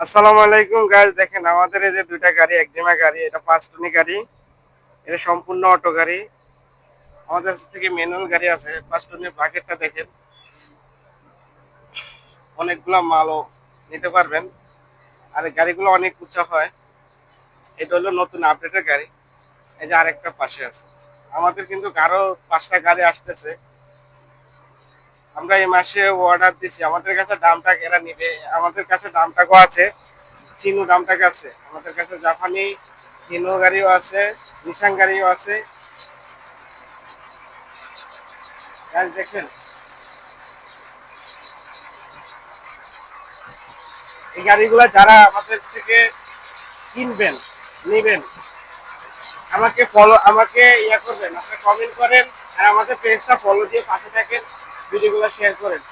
আসসালামু আলাইকুম গাইজ দেখেন আমাদের এই যে দুইটা গাড়ি একজিমা গাড়ি, এটা পাঁচ টনি গাড়ি, এটা সম্পূর্ণ অটো গাড়ি। আমাদের থেকে ম্যানুয়াল গাড়ি আছে পাঁচ টনের বাকেটটা দেখেন। অনেকগুলা মালও নিতে পারবেন। আর গাড়িগুলো অনেক উঁচা হয়। এটা হলো নতুন আপডেটের গাড়ি। এই যে আরেকটা পাশে আছে। আমাদের কিন্তু আরও পাঁচটা গাড়ি আসতেছে। আমরা এই মাসে অর্ডার দিছি। আমাদের কাছে দামটা এরা নিবে। আমাদের কাছে দামটাকও আছে। চিনু দামটাক আছে। আমাদের কাছে জাপানি, হিনো গাড়িও আছে, নিশান গাড়িও আছে। দেখেন। এই গাড়িগুলো যারা আমাদের থেকে কিনবেন, নেবেন, আমাকে ফলো আমাকে ইয়া করবেন আপনি কমেন্ট করেন, আর আমাদের পেজটা ফলো দিয়ে পাশে থাকেন। ভিডিওগুলো শেয়ার করেন।